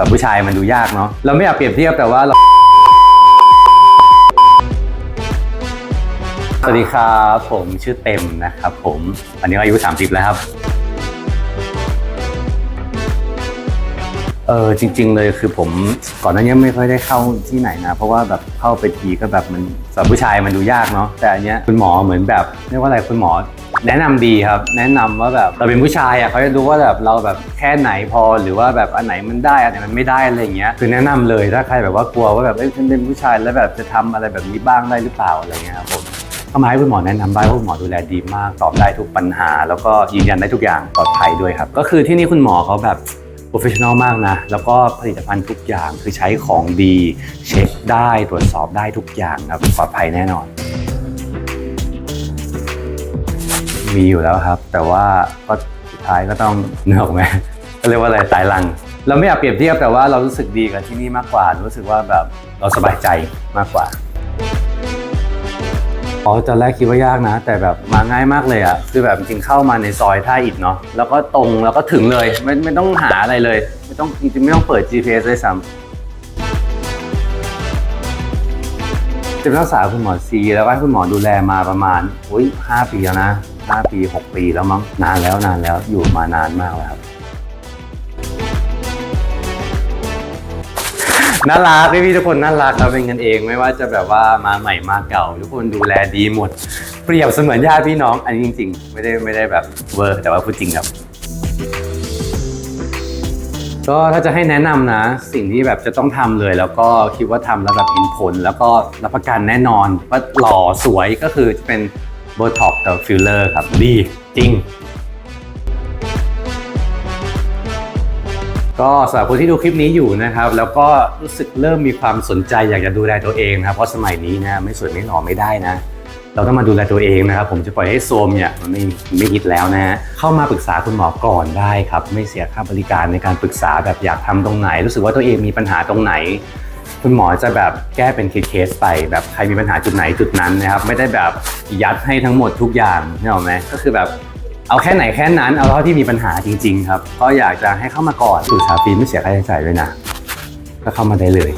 สำหรับผู้ชายมันดูยากเนาะเราไม่อยากเปรียบเทียบแต่ว่าเราสวัสดีครับผมชื่อเต็มนะครับผมอันนี้อายุ 30 แล้วครับเออจริง ๆ เลยคือผมก่อนหน้านี้ไม่ค่อยได้เข้าที่ไหนนะ เพราะว่าแบบเข้าไปทีก็แบบมันสำหรับผู้ชายมันดูยากเนาะแต่อันเนี้ยคุณหมอเหมือนแบบเรียกว่าอะไรคุณหมอ แนะนำดีครับ แนะนำว่าแบบเราเป็นผู้ชายอะเขาจะดูว่าแบบเราแบบแค่ไหนพอหรือว่าแบบอันไหนมันได้อันไหนมันไม่ได้อะไรอย่างเงี้ยคือแนะนำเลยถ้าใครแบบว่ากลัวว่าแบบเอ้ยฉันเป็นผู้ชายแล้วแบบจะทำอะไรแบบนี้บ้างได้หรือเปล่าอะไรเงี้ยครับผมก็มาให้คุณหมอแนะนำได้คุณหมอดูแลดีมากตอบได้ทุกปัญหา แล้วก็ยืนยันได้ทุกอย่างปลอดภัยด้วยครับ ก็คือที่นี่คุณหมอเขาแบบโปรเฟชชั่นอลมากนะ แล้วก็ผลิตภัณฑ์ทุกอย่างคือใช้ของดี เช็คได้ตรวจสอบได้ทุกอย่างครับปลอดภัยแน่นอน มีอยู่แล้วครับ แต่ว่าก็สุดท้ายก็ต้องเหนื้อออกไหมก็เรียกว่าอะไรตายรัง เราไม่อยากเปรียบเทียบแต่ว่าเรารู้สึกดีกับที่นี่มากกว่า รู้สึกว่าแบบเราสบายใจมากกว่าอ๋อตอนแรกคิดว่ายากนะ แต่แบบมาง่ายมากเลยอะคือแบบจริงเข้ามาในซอยท่าอิฐเนาะแล้วก็ตรงแล้วก็ถึงเลยไม่ไม่ต้องหาอะไรเลย ไม่ต้องจริงๆไม่ต้องเปิด GPS เลยซ้ำ จะรักษาคุณหมอซีแล้วก็ให้คุณหมอดูแลมาประมาณอุ้ยห้าปีแล้วนะห้าปีหกปีแล้วมั้งนานแล้วนานแล้วอยู่มานานมากแล้วครับน่ารักพี่ๆทุกคนน่ารักครับเป็นกันเองไม่ว่าจะแบบว่ามาใหม่มาเก่า ทุกคนดูแลดีหมด เปรียบเสมือนญาติพี่น้อง อันนี้จริง ๆ ไม่ได้ไม่ได้แบบเวอร์แต่ว่าพูดจริงครับ ก็ถ้าจะให้แนะนำนะ สิ่งที่แบบจะต้องทำเลย แล้วก็คิดว่าทำแล้วแบบเห็นผล แล้วก็รับประกันแน่นอนว่าหล่อสวยก็คือจะเป็นโบท็อกกับฟิลเลอร์ครับ ดีจริง ก็สำหรับคนที่ดูคลิปนี้อยู่นะครับ แล้วก็รู้สึกเริ่มมีความสนใจอยากจะดูแลตัวเองนะครับ เพราะสมัยนี้นะไม่สวยไม่หล่อไม่ได้นะ เราต้องมาดูแลตัวเองนะครับ ผมจะปล่อยให้โซมเนี่ยมันไม่ไม่ฮิตแล้วนะฮะเข้ามาปรึกษาคุณหมอก่อนได้ครับ ไม่เสียค่าบริการในการปรึกษาแบบอยากทำตรงไหน รู้สึกว่าตัวเองมีปัญหาตรงไหน คุณหมอจะแบบแก้เป็นเคสๆไป แบบใครมีปัญหาจุดไหนจุดนั้นนะครับ ไม่ได้แบบยัดให้ทั้งหมดทุกอย่างนี่หรอไหมก็คือแบบเอาแค่ไหนแค่นั้นเอาเท่าที่มีปัญหาจริง ๆ ครับก็อยากจะให้เข้ามาก่อนปรึกษาฟรีไม่เสียค่าใช้จ่ายด้วยนะก็เข้ามาได้เลย